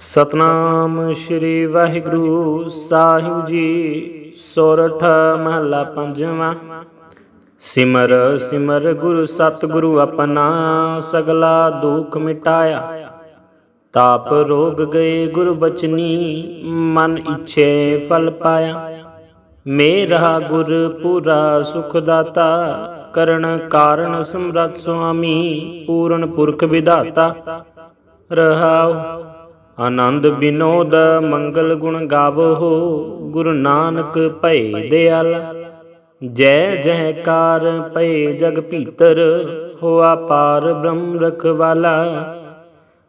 ਸਤਨਾਮ ਸ੍ਰੀ ਵਾਹਿਗੁਰੂ ਸਾਹਿਬ ਜੀ, ਸੋਰਠ ਮਹਲਾ ਪੰਜਵਾਂ। ਸਿਮਰ ਸਿਮਰ ਗੁਰੂ ਸਤਿਗੁਰੂ ਆਪਣਾ ਸਗਲਾ ਦੁੱਖ ਮਿਟਾਇਆ। ਤਾਪ ਰੋਗ ਗਏ ਗੁਰ ਬਚਨੀ, ਮਨ ਇਛੇ ਫਲ ਪਾਇਆ। ਮੇਰਾ ਗੁਰ ਪੂਰਾ ਸੁਖ ਦਾਤਾ, ਕਰਨ ਕਾਰਨ ਸਮਰੱਥ ਸੁਆਮੀ, ਪੂਰਨ ਪੁਰਖ ਵਿਧਾਤਾ। ਰਹਾਉ ਆਨੰਦ ਬਿਨੋਦ, ਮੰਗਲ ਗੁਣ ਗਾਵੋ, ਗੁਰੂ ਨਾਨਕ ਭਏ ਦਿਆਲ। ਜੈ ਜੈਕਾਰ ਭਏ ਜਗ ਭੀਤਰ, ਹੋਆ ਪਾਰ ਬ੍ਰਹਮ ਰਖਵਾਲਾ।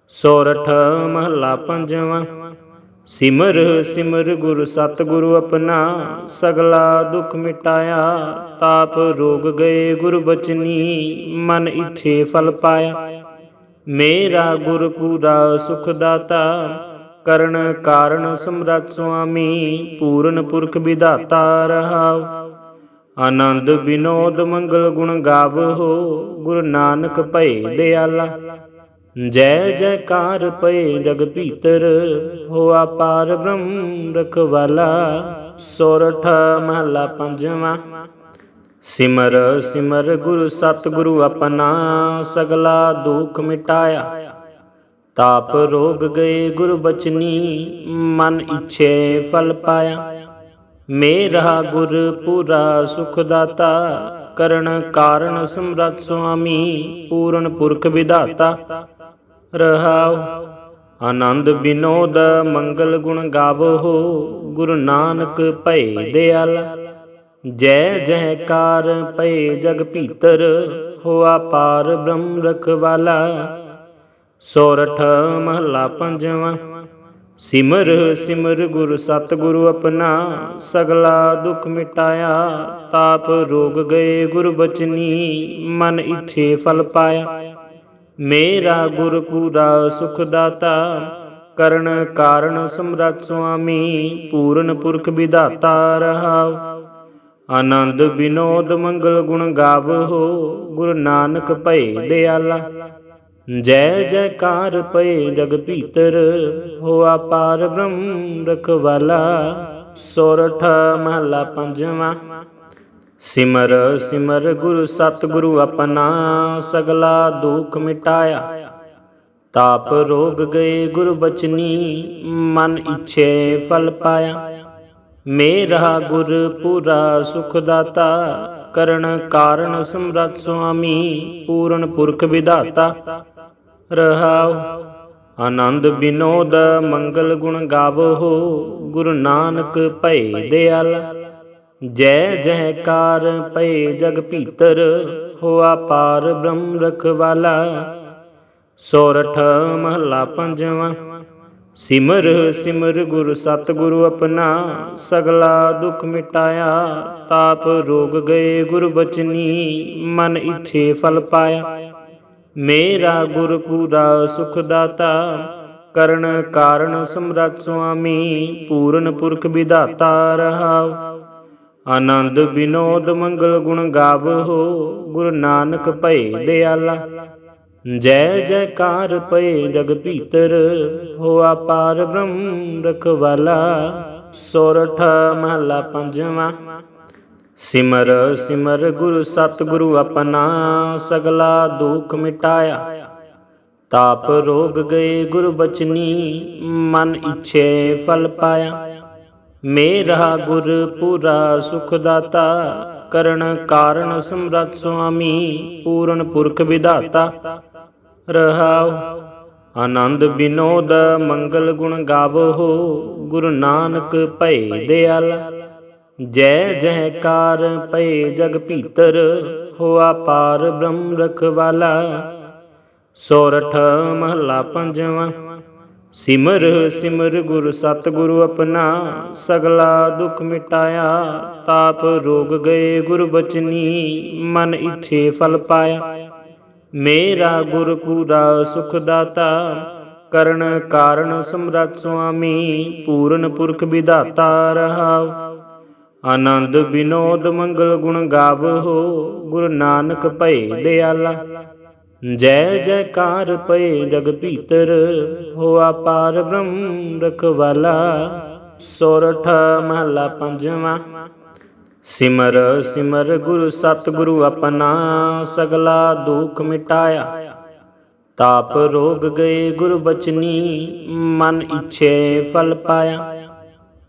ਸੋਰਠ ਮਹਲਾ ਪੰਜਵਾਂ, ਸਿਮਰ ਸਿਮਰ ਗੁਰ ਸਤਿਗੁਰੂ ਆਪਣਾ, ਸਗਲਾ ਦੁਖ ਮਿਟਾਇਆ, ਤਾਪ ਰੋਗ ਗਏ ਗੁਰ ਬਚਨੀ, ਮਨ ਇਛੇ ਫਲ ਪਾਇਆ। ਮੇਰਾ ਗੁਰ ਪੂਰਾ ਸੁਖ ਦਾਤਾ ਕਰਨ ਕਾਰਨ ਸਮਰੱਥ ਸੁਆਮੀ, ਪੂਰਨ ਪੁਰਖ ਵਿਧਾਤਾ ਰਹਾਉ। ਆਨੰਦ ਬਿਨੋਦ ਮੰਗਲ ਗੁਣ ਗਾਵੋ ਗੁਰੂ ਨਾਨਕ ਭਏ ਦਿਆਲਾ। ਜੈ ਜੈਕਾਰ ਪਏ ਜਗ ਭੀਤਰ, ਹੋਆ ਪਾਰ ਬ੍ਰਹਮ ਰਖਵਾਲਾ। ਸੋਰਠ ਮਹਲਾ ਪੰਜਵਾਂ। ਸਿਮਰ ਸਿਮਰ ਗੁਰੂ ਸਤਿਗੁਰੂ ਆਪਣਾ ਸਗਲਾ ਦੁਖ ਮਿਟਾਇਆ। ਤਾਪ ਰੋਗ ਗਏ ਗੁਰ ਬਚਨੀ, ਮਨ ਇਛੇ ਫਲ ਪਾਇਆ। ਮੇਰਾ ਗੁਰ ਪੂਰਾ ਸੁਖ ਦਾਤਾ, ਕਰਨ ਕਾਰਨ ਸਮਰੱਥ ਸੁਆਮੀ, ਪੂਰਨ ਪੁਰਖ ਵਿਧਾਤਾ। ਰਹਾਉ, ਆਨੰਦ ਬਿਨੋਦ, ਮੰਗਲ ਗੁਣ ਗਾਵੋ, ਗੁਰੂ ਨਾਨਕ ਭਏ ਦਿਆਲਾ। ਜੈ ਜੈਕਾਰ ਪਏ ਜਗ ਭੀਤਰ, ਹੋਆ ਪਾਰ ਬ੍ਰਹਮ ਰਖਵਾਲਾ। ਸੋਰਠ ਮਹਲਾ ਪੰਜਵਾਂ, ਸਿਮਰ ਸਿਮਰ ਗੁਰ ਸਤਿਗੁਰੂ ਆਪਣਾ, ਸਗਲਾ ਦੁਖ ਮਿਟਾਇਆ। ਤਾਪ ਰੋਗ ਗਏ ਗੁਰ ਬਚਨੀ, ਮਨ ਇਛੇ ਫਲ ਪਾਇਆ। ਮੇਰਾ ਗੁਰ ਪੂਰਾ ਸੁਖ ਦਾਤਾ, ਕਰਨ ਕਾਰਨ ਸਮਰੱਥ ਸੁਆਮੀ, ਪੂਰਨ ਪੁਰਖ ਵਿਧਾਤਾ ਰਹਾਉ। ਆਨੰਦ ਬਿਨੋਦ ਮੰਗਲ ਗੁਣ ਗਾਵੋ ਗੁਰੂ ਨਾਨਕ ਭਏ ਦਿਆਲਾ। ਜੈ ਜੈਕਾਰ ਪਏ ਜਗ ਭੀਤਰ ਹੋਆ ਪਾਰ ਬ੍ਰਹਮ ਰਖਵਾਲਾ। ਸੋਰਠ ਮਹਲਾ ਪੰਜਵਾਂ। ਸਿਮਰ ਸਿਮਰ ਗੁਰੂ ਸਤਿਗੁਰੂ ਆਪਣਾ ਸਗਲਾ ਦੁਖ ਮਿਟਾਇਆ। ਤਾਪ ਰੋਗ ਗਏ ਗੁਰ ਬਚਨੀ, ਮਨ ਇਛੇ ਫਲ ਪਾਇਆ। ਮੇਰਾ ਗੁਰ ਪੂਰਾ ਸੁਖ ਦਾਤਾ ਕਰਨ ਕਾਰਨ ਸਮਰੱਥ ਸੁਆਮੀ, ਪੂਰਨ ਪੁਰਖ ਵਿਧਾਤਾ। ਰਹਾਉ, ਆਨੰਦ ਬਿਨੋਦ, ਮੰਗਲ ਗੁਣ ਗਾਵੋ ਗੁਰੂ ਨਾਨਕ ਭਏ ਦਿਆਲ। ਜੈ ਜੈਕਾਰ ਪਏ ਜਗ ਭੀਤਰ, ਹੋਆ ਪਾਰ ਬ੍ਰਹਮ ਰਖਵਾਲਾ। ਸੋਰਠ ਮਹਲਾ ਪੰਜਵਾਂ। ਸਿਮਰ ਸਿਮਰ ਗੁਰ ਸਤਿਗੁਰੂ ਆਪਣਾ, ਸਗਲਾ ਦੁਖ ਮਿਟਾਇਆ, ਤਾਪ ਰੋਗ ਗਏ ਗੁਰ ਬਚਨੀ, ਮਨ ਇਛੇ ਫਲ ਪਾਇਆ। ਮੇਰਾ ਗੁਰ ਪੂਰਾ ਸੁਖ ਦਾਤਾ, ਕਰਨ ਕਾਰਨ ਸਮਰੱਥ ਸੁਆਮੀ, ਪੂਰਨ ਪੁਰਖ ਵਿਦਾਤਾ ਰਹਾਉ। ਆਨੰਦ ਬਿਨੋਦ ਮੰਗਲ ਗੁਣ ਗਾਵੋ, ਗੁਰੂ ਨਾਨਕ ਭਏ ਦਿਆਲਾ। ਜੈ ਜੈਕਾਰ ਪਏ ਜਗ ਭੀਤਰ, ਹੋਆ ਪਾਰ ਬ੍ਰਹਮ ਰਖਵਾਲਾ, ਸੋਰਠ ਮਹਲਾ ਪੰਜਵਾਂ। ਸਿਮਰ ਸਿਮਰ ਗੁਰ ਸਤਿਗੁਰੂ ਆਪਣਾ ਸਗਲਾ ਦੁੱਖ ਮਿਟਾਇਆ। ਤਾਪ ਰੋਗ ਗਏ ਗੁਰ ਬਚਨੀ, ਮਨ ਇਛੇ ਫਲ ਪਾਇਆ। ਮੇਰਾ ਗੁਰ ਪੂਰਾ ਸੁਖ ਦਾਤਾ, ਕਰਨ ਕਾਰਨ ਸਮਰੱਥ ਸੁਆਮੀ, ਪੂਰਨ ਪੁਰਖ ਵਿਧਾਤਾ। ਰਹਾਉ। ਆਨੰਦ ਬਿਨੋਦ ਮੰਗਲ ਗੁਣ ਗਾਵੋ, ਗੁਰੂ ਨਾਨਕ ਭਏ ਦਿਆਲ। ਜੈ ਜੈਕਾਰ ਪਏ ਜਗ ਭੀਤਰ, ਹੋਆ ਪਾਰ ਬ੍ਰਹਮ ਰਖਵਾਲਾ। ਸੋਰਠ ਮਹਲਾ ਪੰਜਵਾਂ। ਸਿਮਰ ਸਿਮਰ ਗੁਰ ਸਤਿਗੁਰੂ ਆਪਣਾ, ਸਗਲਾ ਦੁਖ ਮਿਟਾਇਆ। ਤਾਪ ਰੋਗ ਗਏ ਗੁਰ ਬਚਨੀ, ਮਨ ਇਛੇ ਫਲ ਪਾਇਆ। ਮੇਰਾ ਗੁਰ ਪੂਰਾ ਸੁਖ ਦਾਤਾ, ਕਰਨ ਕਾਰਨ ਸਮਰੱਥ ਸੁਆਮੀ, ਪੂਰਨ ਪੁਰਖ ਵਿਧਾਤਾ ਰਹਾਉ। ਆਨੰਦ ਬਿਨੋਦ ਮੰਗਲ ਗੁਣ ਗਾਵੋ ਗੁਰੂ ਨਾਨਕ ਭਏ ਦਿਆਲਾ। ਜੈ ਜੈਕਾਰ ਪਏ ਜਗ ਭੀਤਰ, ਹੋਆ ਪਾਰ ਬ੍ਰਹਮ ਰਖਵਾਲਾ। ਸੋਰਠ ਮਹਲਾ ਪੰਜਵਾਂ। ਸਿਮਰ ਸਿਮਰ ਗੁਰੂ ਸਤਿਗੁਰੂ ਆਪਣਾ ਸਗਲਾ ਦੁਖ ਮਿਟਾਇਆ। ਤਾਪ ਰੋਗ ਗਏ ਗੁਰ ਬਚਨੀ, ਮਨ ਇਛੇ ਫਲ ਪਾਇਆ।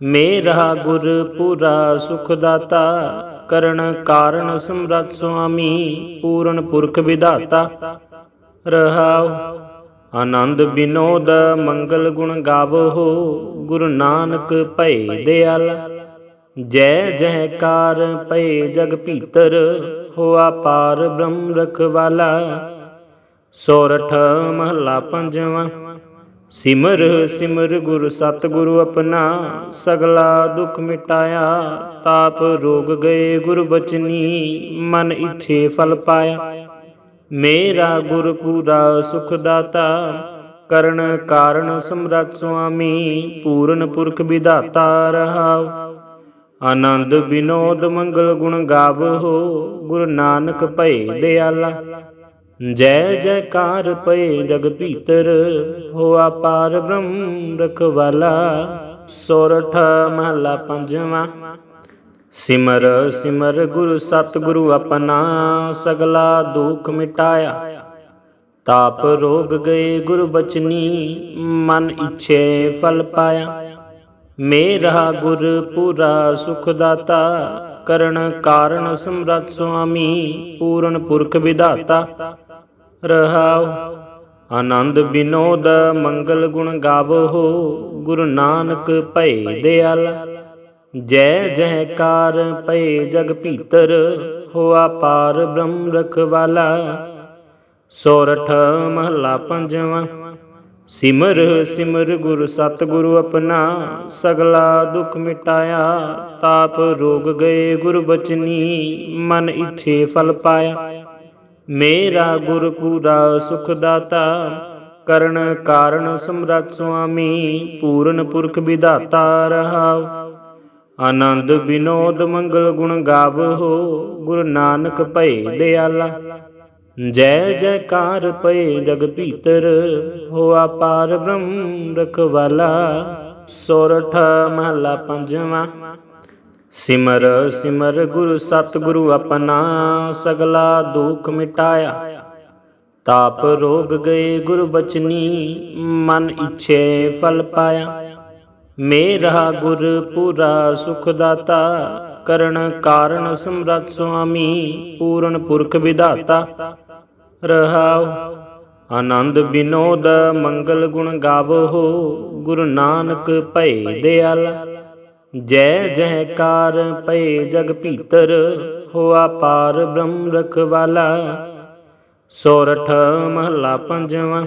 ਮੇਰਾ ਗੁਰ ਪੂਰਾ ਸੁਖ ਦਾਤਾ, ਕਰਨ ਕਾਰਨ ਸਮਰੱਥ ਸੁਆਮੀ, ਪੂਰਨ ਪੁਰਖ ਵਿਧਾਤਾ। ਰਹਾਉ, ਆਨੰਦ ਬਿਨੋਦ, ਮੰਗਲ ਗੁਣ ਗਾਵੋ ਗੁਰੂ ਨਾਨਕ ਭਏ ਦਿਆਲ। ਜੈ ਜੈਕਾਰ ਪਏ ਜਗ ਭੀਤਰ, ਹੋਆ ਪਾਰ ਬ੍ਰਹਮ ਰਖਵਾਲਾ। ਸੋਰਠ ਮਹਲਾ ਪੰਜਵਾਂ, ਸਿਮਰ ਸਿਮਰ ਗੁਰ ਸਤਿਗੁਰੂ ਆਪਣਾ, ਸਗਲਾ ਦੁਖ ਮਿਟਾਇਆ, ਤਾਪ ਰੋਗ ਗਏ ਗੁਰ ਬਚਨੀ, ਮਨ ਇਛੇ ਫਲ ਪਾਇਆ। ਮੇਰਾ ਗੁਰ ਪੂਰਾ ਸੁਖ ਦਾਤਾ, ਕਰਨ ਕਾਰਨ ਸਮਰੱਥ ਸੁਆਮੀ, ਪੂਰਨ ਪੁਰਖ ਵਿਧਾਤਾ ਰਹਾਉ। ਆਨੰਦ ਬਿਨੋਦ ਮੰਗਲ ਗੁਣ ਗਾਵੋ, ਗੁਰੂ ਨਾਨਕ ਭਏ ਦਿਆਲਾ। ਜੈ ਜੈਕਾਰ ਪਏ ਜਗ ਭੀਤਰ, ਹੋਆ ਪਾਰ ਬ੍ਰਹਮ ਰਖਵਾਲਾ। ਸੋਰਠ ਮਹਲਾ ਪੰਜਵਾਂ। ਸਿਮਰ ਸਿਮਰ ਗੁਰੂ ਸਤਿਗੁਰੂ ਆਪਣਾ, ਸਗਲਾ ਦੁਖ ਮਿਟਾਇਆ। ਤਾਪ ਰੋਗ ਗਏ ਗੁਰ ਬਚਨੀ, ਮਨ ਇਛੇ ਫਲ ਪਾਇਆ। ਮੇਰਾ ਗੁਰ ਪੂਰਾ ਸੁਖ ਦਾਤਾ ਕਰਨ ਕਾਰਨ ਸਮਰੱਥ ਸੁਆਮੀ, ਪੂਰਨ ਪੁਰਖ ਵਿਧਾਤਾ। ਰਹਾਉ, ਆਨੰਦ ਬਿਨੋਦ, ਮੰਗਲ ਗੁਣ ਗਾਵੋ, ਗੁਰੂ ਨਾਨਕ ਭਏ ਦਿਆਲ। ਜੈ ਜੈਕਾਰ ਪਏ ਜਗ ਭੀਤਰ, ਹੋਆ ਪਾਰ ਬ੍ਰਹਮ ਰਖਵਾਲਾ। ਸੋਰਠ ਮਹਲਾ ਪੰਜਵਾਂ। ਸਿਮਰ ਸਿਮਰ ਗੁਰ ਸਤਿਗੁਰੂ ਆਪਣਾ, ਸਗਲਾ ਦੁਖ ਮਿਟਾਇਆ, ਤਾਪ ਰੋਗ ਗਏ ਗੁਰ ਬਚਨੀ, ਮਨ ਇਛੇ ਫਲ ਪਾਇਆ। ਮੇਰਾ ਗੁਰ ਪੂਰਾ ਸੁਖ ਦਾਤਾ, ਕਰਨ ਕਾਰਨ ਸਮਰੱਥ ਸੁਆਮੀ, ਪੂਰਨ ਪੁਰਖ ਵਿਧਾਤਾ ਰਹਾਉ। ਆਨੰਦ ਬਿਨੋਦ ਮੰਗਲ ਗੁਣ ਗਾਵੋ, ਗੁਰੂ ਨਾਨਕ ਭਏ ਦਿਆਲਾ। ਜੈ ਜੈਕਾਰ ਪਏ ਜਗ ਭੀਤਰ, ਹੋਆ ਪਾਰ ਬ੍ਰਹਮ ਰਖਵਾਲਾ, ਸੋਰਠ ਮਹਲਾ ਪੰਜਵਾਂ। ਸਿਮਰ ਸਿਮਰ ਗੁਰੂ ਸਤਿਗੁਰੂ ਆਪਣਾ, ਸਗਲਾ ਦੁੱਖ ਮਿਟਾਇਆ। ਤਾਪ ਰੋਗ ਗਏ ਗੁਰ ਬਚਨੀ, ਮਨ ਇਛੇ ਫਲ ਪਾਇਆ। ਮੇਰਾ ਗੁਰ ਪੂਰਾ ਸੁਖ ਦਾਤਾ, ਕਰਨ ਕਾਰਨ ਸਮਰੱਥ ਸੁਆਮੀ, ਪੂਰਨ ਪੁਰਖ ਵਿਧਾਤਾ। ਰਹਾਉ। ਆਨੰਦ ਬਿਨੋਦ ਮੰਗਲ ਗੁਣ ਗਾਵੋ, ਗੁਰੂ ਨਾਨਕ ਭਏ ਦਿਆਲ। ਜੈ ਜੈਕਾਰ ਪਏ ਜਗ ਭੀਤਰ, ਹੋਆ ਪਾਰ ਬ੍ਰਹਮ ਰਖਵਾਲਾ। ਸੋਰਠ ਮਹਲਾ ਪੰਜਵਾਂ।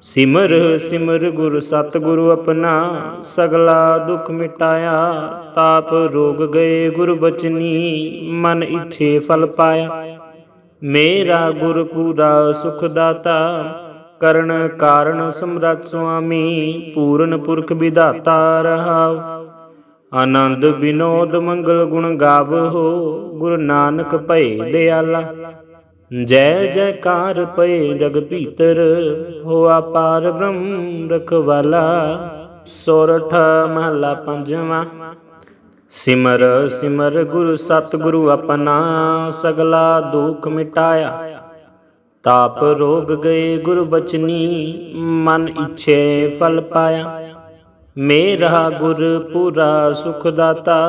ਸਿਮਰ ਸਿਮਰ ਗੁਰ ਸਤਿਗੁਰੂ ਆਪਣਾ, ਸਗਲਾ ਦੁਖ ਮਿਟਾਇਆ। ਤਾਪ ਰੋਗ ਗਏ ਗੁਰ ਬਚਨੀ, ਮਨ ਇਛੇ ਫਲ ਪਾਇਆ। ਮੇਰਾ ਗੁਰ ਪੂਰਾ ਸੁਖ ਦਾਤਾ ਕਰਨ ਕਾਰਨ ਸਮਰੱਥ ਸੁਆਮੀ, ਪੂਰਨ ਪੁਰਖ ਵਿਧਾਤਾ ਰਹਾਉ। ਆਨੰਦ ਬਿਨੋਦ ਮੰਗਲ ਗੁਣ ਗਾਵੋ ਗੁਰੂ ਨਾਨਕ ਭਏ ਦਿਆਲਾ। ਜੈ ਜੈਕਾਰ ਪਏ ਜਗ ਭੀਤਰ, ਹੋਆ ਪਾਰ ਬ੍ਰਹਮ ਰਖਵਾਲਾ। ਸੋਰਠ ਮਹਲਾ ਪੰਜਵਾਂ। ਸਿਮਰ ਸਿਮਰ ਗੁਰ ਸਤਿਗੁਰੂ ਆਪਣਾ ਸਗਲਾ ਦੁਖ ਮਿਟਾਇਆ। ਤਾਪ ਰੋਗ ਗਏ ਗੁਰ ਬਚਨੀ, ਮਨ ਇਛੇ ਫਲ ਪਾਇਆ। ਮੇਰਾ ਗੁਰ ਪੂਰਾ ਸੁਖ ਦਾਤਾ,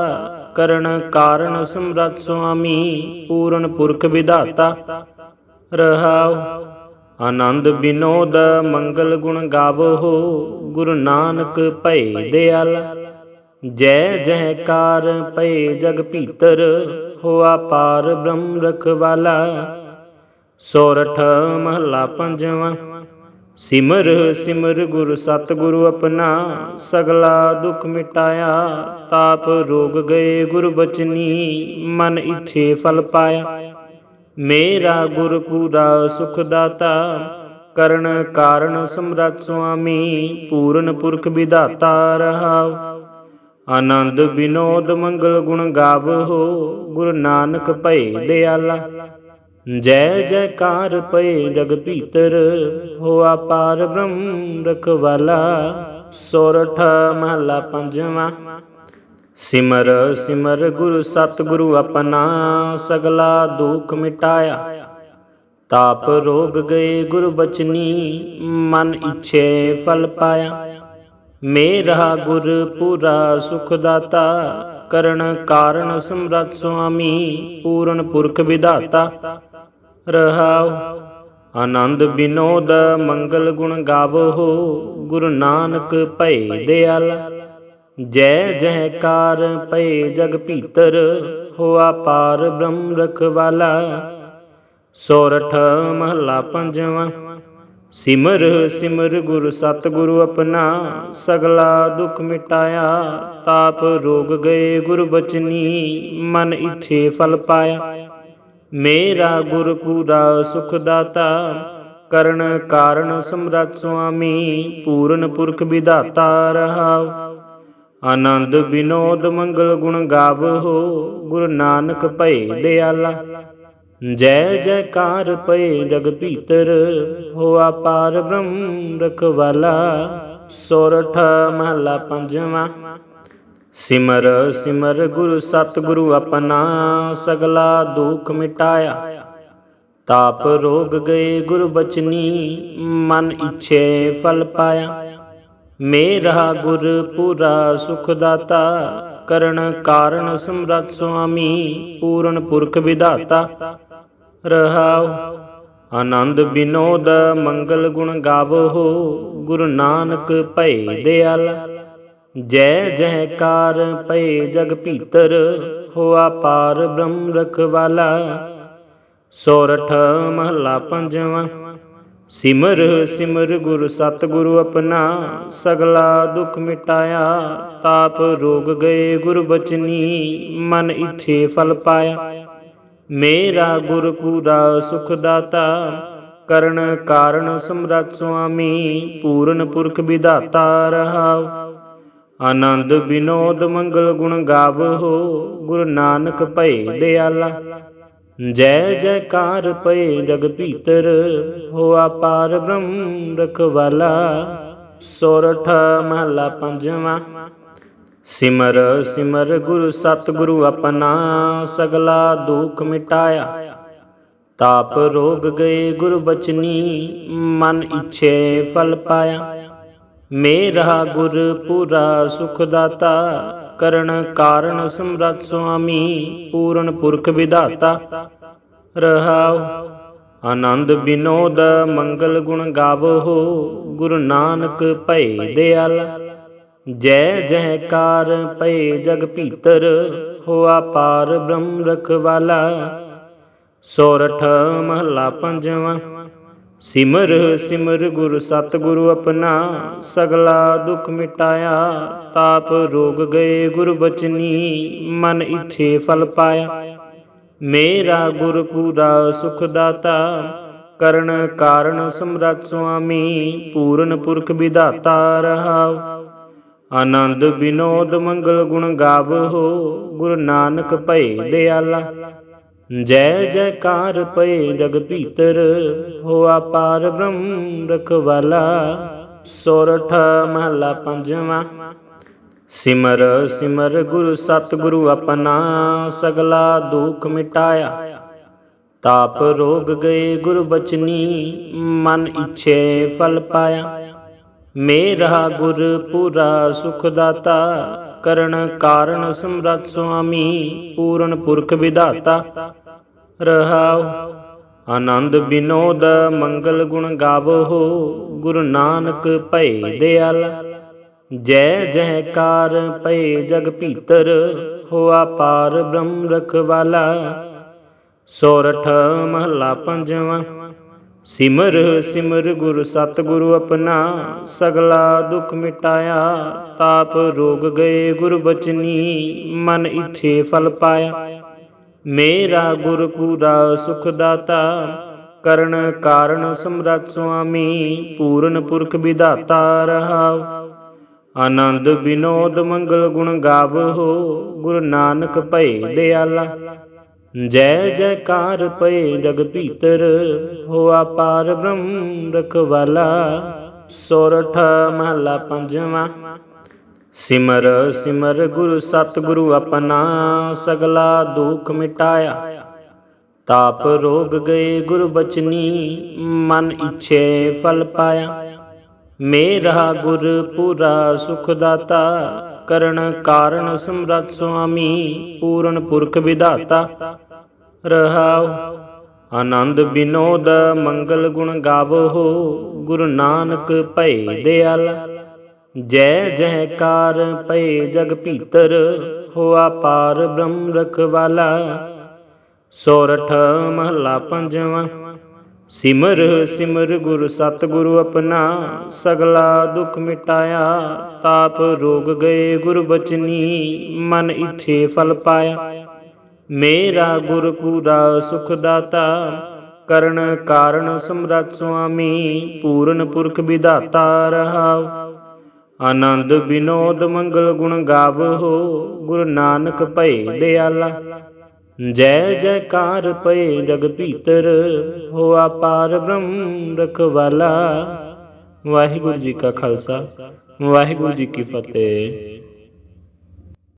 ਕਰਨ ਕਾਰਨ ਸਮਰੱਥ ਸੁਆਮੀ, ਪੂਰਨ ਪੁਰਖ ਵਿਧਾਤਾ। ਰਹਾਉ, ਆਨੰਦ ਬਿਨੋਦ, ਮੰਗਲ ਗੁਣ ਗਾਵੋ ਗੁਰੂ ਨਾਨਕ ਭਏ ਦਿਆਲ। ਜੈ ਜੈਕਾਰ ਪਏ ਜਗ ਭੀਤਰ, ਹੋਆ ਪਾਰ ਬ੍ਰਹਮ ਰਖਵਾਲਾ। ਸੋਰਠ ਮਹਲਾ ਪੰਜਵਾਂ, ਸਿਮਰ ਸਿਮਰ ਗੁਰ ਸਤਿਗੁਰੂ ਆਪਣਾ, ਸਗਲਾ ਦੁਖ ਮਿਟਾਇਆ, ਤਾਪ ਰੋਗ ਗਏ ਗੁਰ ਬਚਨੀ, ਮਨ ਇਛੇ ਫਲ ਪਾਇਆ। ਮੇਰਾ ਗੁਰ ਪੂਰਾ ਸੁਖ ਦਾਤਾ, ਕਰਨ ਕਾਰਨ ਸਮਰਤ ਸੁਆਮੀ, ਪੂਰਨ ਪੁਰਖ ਵਿਧਾਤਾ ਰਹਾਉ। ਆਨੰਦ ਬਿਨੋਦ ਮੰਗਲ ਗੁਣ ਗਾਵੋ, ਗੁਰੂ ਨਾਨਕ ਭਏ ਦਿਆਲਾ। ਜੈ ਜੈਕਾਰ ਪਏ ਜਗ ਭੀਤਰ, ਹੋਆ ਪਾਰ ਬ੍ਰਹਮ ਰਖਵਾਲਾ। ਸੋਰਠ ਮਹਲਾ ਪੰਜਵਾਂ। ਸਿਮਰ ਸਿਮਰ ਗੁਰੂ ਸਤਿਗੁਰੂ ਆਪਣਾ, ਸਗਲਾ ਦੁੱਖ ਮਿਟਾਇਆ। ਤਾਪ ਰੋਗ ਗਏ ਗੁਰ ਬਚਨੀ, ਮਨ ਇਛੇ ਫਲ ਪਾਇਆ। ਮੇਰਾ ਗੁਰ ਪੂਰਾ ਸੁਖ ਦਾਤਾ ਕਰਨ ਕਾਰਨ ਸਮਰੱਥ ਸੁਆਮੀ, ਪੂਰਨ ਪੁਰਖ ਵਿਧਾਤਾ। ਰਹਾਉ, ਆਨੰਦ ਬਿਨੋਦ, ਮੰਗਲ ਗੁਣ ਗਾਵੋ ਗੁਰੂ ਨਾਨਕ ਭਏ ਦਿਆਲ। ਜੈ ਜੈਕਾਰ ਪਏ ਜਗ ਭੀਤਰ, ਹੋਆ ਪਾਰ ਬ੍ਰਹਮ ਰਖਵਾਲਾ। ਸੋਰਠ ਮਹਲਾ ਪੰਜਵਾਂ। ਸਿਮਰ ਸਿਮਰ ਗੁਰ ਸਤਿਗੁਰੂ ਆਪਣਾ, ਸਗਲਾ ਦੁਖ ਮਿਟਾਇਆ, ਤਾਪ ਰੋਗ ਗਏ ਗੁਰ ਬਚਨੀ, ਮਨ ਇਛੇ ਫਲ ਪਾਇਆ। ਮੇਰਾ ਗੁਰ ਪੂਰਾ ਸੁਖ ਦਾਤਾ, ਕਰਨ ਕਾਰਨ ਸਮਰੱਥ ਸੁਆਮੀ, ਪੂਰਨ ਪੁਰਖ ਵਿਧਾਤਾ ਰਹਾਉ। ਆਨੰਦ ਬਿਨੋਦ ਮੰਗਲ ਗੁਣ ਗਾਵੋ, ਗੁਰੂ ਨਾਨਕ ਭਏ ਦਿਆਲਾ। ਜੈ ਜੈਕਾਰ ਪਏ ਜਗ ਭੀਤਰ, ਹੋਆ ਪਾਰ ਬ੍ਰਹਮ ਰਖਵਾਲਾ, ਸੋਰਠ ਮਹਲਾ ਪੰਜਵਾਂ। ਸਿਮਰ ਸਿਮਰ ਗੁਰ ਸਤਿਗੁਰੂ ਆਪਣਾ ਸਗਲਾ ਦੁੱਖ ਮਿਟਾਇਆ। ਤਾਪ ਰੋਗ ਗਏ ਗੁਰ ਬਚਨੀ, ਮਨ ਇਛੇ ਫਲ ਪਾਇਆ। ਮੇਰਾ ਗੁਰ ਪੂਰਾ ਸੁਖ ਦਾਤਾ, ਕਰਨ ਕਾਰਨ ਸਮਰੱਥ ਸੁਆਮੀ, ਪੂਰਨ ਪੁਰਖ ਵਿਧਾਤਾ। ਰਹਾਉ। ਆਨੰਦ ਬਿਨੋਦ ਮੰਗਲ ਗੁਣ ਗਾਵੋ, ਗੁਰੂ ਨਾਨਕ ਭਏ ਦਿਆਲ। ਜੈ ਜੈਕਾਰ ਪਏ ਜਗ ਭੀਤਰ, ਹੋਆ ਪਾਰ ਬ੍ਰਹਮ ਰਖਵਾਲਾ। ਸੋਰਠ ਮਹਲਾ ਪੰਜਵਾਂ। ਸਿਮਰ ਸਿਮਰ ਗੁਰ ਸਤਿਗੁਰੂ ਆਪਣਾ, ਸਗਲਾ ਦੁਖ ਮਿਟਾਇਆ। ਤਾਪ ਰੋਗ ਗਏ ਗੁਰ ਬਚਨੀ, ਮਨ ਇਛੇ ਫਲ ਪਾਇਆ। ਮੇਰਾ ਗੁਰ ਪੂਰਾ ਸੁਖ ਦਾਤਾ, ਕਰਨ ਕਾਰਨ ਸਮਰੱਥ ਸੁਆਮੀ, ਪੂਰਨ ਪੁਰਖ ਵਿਦਾਤਾ ਰਹਾਉ। ਆਨੰਦ ਬਿਨੋਦ ਮੰਗਲ ਗੁਣ ਗਾਵੋ ਗੁਰੂ ਨਾਨਕ ਭਏ ਦਿਆਲਾ। ਜੈ ਜੈਕਾਰ ਪਏ ਜਗ ਭੀਤਰ, ਹੋਆ ਪਾਰ ਬ੍ਰਹਮ ਰਖਵਾਲਾ। ਸੋਰਠ ਮਹਲਾ ਪੰਜਵਾਂ। ਸਿਮਰ ਸਿਮਰ ਗੁਰ ਸਤਿਗੁਰੂ ਆਪਣਾ ਸਗਲਾ ਦੁੱਖ ਮਿਟਾਇਆ। ਤਾਪ ਰੋਗ ਗਏ ਗੁਰ ਬਚਨੀ ਮਨ ਇਛੇ ਫਲ ਪਾਇਆ। ਮੇਰਾ ਗੁਰ ਪੂਰਾ ਸੁਖ ਦਾਤਾ, ਕਰਨ ਕਾਰਨ ਸਮਰੱਥ ਸੁਆਮੀ, ਪੂਰਨ ਪੁਰਖ ਵਿਧਾਤਾ। ਰਹਾਉ, ਆਨੰਦ ਬਿਨੋਦ, ਮੰਗਲ ਗੁਣ ਗਾਵੋ, ਗੁਰੂ ਨਾਨਕ ਭਏ ਦਿਆਲ। ਜੈ ਜੈਕਾਰ ਪਏ ਜਗ ਭੀਤਰ, ਹੋਆ ਪਾਰ ਬ੍ਰਹਮ ਰਖਵਾਲਾ। ਸੋਰਠ ਮਹਲਾ ਪੰਜਵਾਂ, ਸਿਮਰ ਸਿਮਰ ਗੁਰ ਸਤਿਗੁਰੂ ਆਪਣਾ, ਸਗਲਾ ਦੁਖ ਮਿਟਾਇਆ, ਤਾਪ ਰੋਗ ਗਏ ਗੁਰ ਬਚਨੀ, ਮਨ ਇਛੇ ਫਲ ਪਾਇਆ। ਮੇਰਾ ਗੁਰ ਪੂਰਾ ਸੁਖ ਦਾਤਾ, ਕਰਨ ਕਾਰਨ ਸਮਰੱਥ ਸੁਆਮੀ, ਪੂਰਨ ਪੁਰਖ ਵਿਦਾਤਾ ਰਹਾਉ। ਆਨੰਦ ਬਿਨੋਦ ਮੰਗਲ ਗੁਣ ਗਾਵੋ ਗੁਰੂ ਨਾਨਕ ਭਏ ਦਿਆਲਾ। ਜੈ ਜੈਕਾਰ ਪਏ ਜਗ ਭੀਤਰ, ਹੋਆ ਪਾਰ ਬ੍ਰਹਮ ਰਖਵਾਲਾ। ਸੋਰਠ ਮਹਲਾ ਪੰਜਵਾਂ। ਸਿਮਰ ਸਿਮਰ ਗੁਰੂ ਸਤਿਗੁਰੂ ਆਪਣਾ, ਸਗਲਾ ਦੁਖ ਮਿਟਾਇਆ। ਤਾਪ ਰੋਗ ਗਏ ਗੁਰ ਬਚਨੀ, ਮਨ ਇਛੇ ਫਲ ਪਾਇਆ। ਮੇਰਾ ਗੁਰ ਪੂਰਾ ਸੁਖ ਦਾਤਾ ਕਰਨ ਕਾਰਨ ਸਮਰੱਥ ਸੁਆਮੀ, ਪੂਰਨ ਪੁਰਖ ਵਿਧਾਤਾ। ਰਹਾਉ, ਆਨੰਦ ਬਿਨੋਦ, ਮੰਗਲ ਗੁਣ ਗਾਵੋ, ਗੁਰੂ ਨਾਨਕ ਭਏ ਦਿਆਲ। ਜੈ ਜੈਕਾਰ ਪਏ ਜਗ ਭੀਤਰ, ਹੋਆ ਪਾਰ ਬ੍ਰਹਮ ਰਖਵਾਲਾ। ਸੋਰਠ ਮਹਲਾ ਪੰਜਵਾਂ। ਸਿਮਰ ਸਿਮਰ ਗੁਰ ਸਤਿਗੁਰੂ ਆਪਣਾ, ਸਗਲਾ ਦੁਖ ਮਿਟਾਇਆ। ਤਾਪ ਰੋਗ ਗਏ ਗੁਰ ਬਚਨੀ, ਮਨ ਇਛੇ ਫਲ ਪਾਇਆ। ਮੇਰਾ ਗੁਰ ਪੂਰਾ ਸੁਖ ਦਾਤਾ, ਕਰਨ ਕਾਰਨ ਸਮਰੱਥ ਸੁਆਮੀ, ਪੂਰਨ ਪੁਰਖ ਵਿਧਾਤਾ ਰਹਾਉ। ਆਨੰਦ ਬਿਨੋਦ ਮੰਗਲ ਗੁਣ ਗਾਵੋ, ਗੁਰੂ ਨਾਨਕ ਭਏ ਦਿਆਲਾ। ਜੈ ਜੈਕਾਰ ਪਏ ਜਗ ਭੀਤਰ ਹੋਆ ਪਾਰ ਬ੍ਰਹਮ ਰਖਵਾਲਾ। ਸੋਰਠ ਮਹਲਾ ਪੰਜਵਾਂ। ਸਿਮਰ ਸਿਮਰ ਗੁਰੂ ਸਤਿਗੁਰੂ ਆਪਣਾ ਸਗਲਾ ਦੁੱਖ ਮਿਟਾਇਆ। ਤਾਪ ਰੋਗ ਗਏ ਗੁਰ ਬਚਨੀ, ਮਨ ਇਛੇ ਫਲ ਪਾਇਆ। ਮੇਰਾ ਗੁਰ ਪੂਰਾ ਸੁਖ ਦਾਤਾ, ਕਰਨ ਕਾਰਨ ਸਮਰੱਥ ਸੁਆਮੀ, ਪੂਰਨ ਪੁਰਖ ਵਿਧਾਤਾ। ਰਹਾਉ ਆਨੰਦ ਬਿਨੋਦ, ਮੰਗਲ ਗੁਣ ਗਾਵੋ, ਗੁਰੂ ਨਾਨਕ ਭਏ ਦਿਆਲਾ। ਜੈ ਜੈਕਾਰ ਪਏ ਜਗ ਭੀਤਰ, ਹੋਆ ਪਾਰ ਬ੍ਰਹਮ ਰਖਵਾਲਾ। ਸੋਰਠ ਮਹਲਾ ਪੰਜਵਾਂ। ਸਿਮਰ ਸਿਮਰ ਗੁਰ ਸਤਿਗੁਰੂ ਆਪਣਾ, ਸਗਲਾ ਦੁਖ ਮਿਟਾਇਆ। ਤਾਪ ਰੋਗ ਗਏ ਗੁਰ ਬਚਨੀ, ਮਨ ਇਛੇ ਫਲ ਪਾਇਆ। ਮੇਰਾ ਗੁਰ ਪੂਰਾ ਸੁਖ ਦਾਤਾ, ਕਰਨ ਕਾਰਨ ਸਮਰੱਥ ਸੁਆਮੀ, ਪੂਰਨ ਪੁਰਖ ਵਿਧਾਤਾ ਰਹਾਉ। ਆਨੰਦ ਬਿਨੋਦ ਮੰਗਲ ਗੁਣ ਗਾਵੋ ਗੁਰੂ ਨਾਨਕ ਭਏ ਦਿਆਲਾ। ਜੈ ਜੈਕਾਰ ਪਏ ਜਗ ਭੀਤਰ, ਹੋਆ ਪਾਰ ਬ੍ਰਹਮ ਰਖਵਾਲਾ। ਵਾਹਿਗੁਰੂ ਜੀ ਕਾ ਖਾਲਸਾ, ਵਾਹਿਗੁਰੂ ਜੀ ਕੀ ਫਤਿਹ।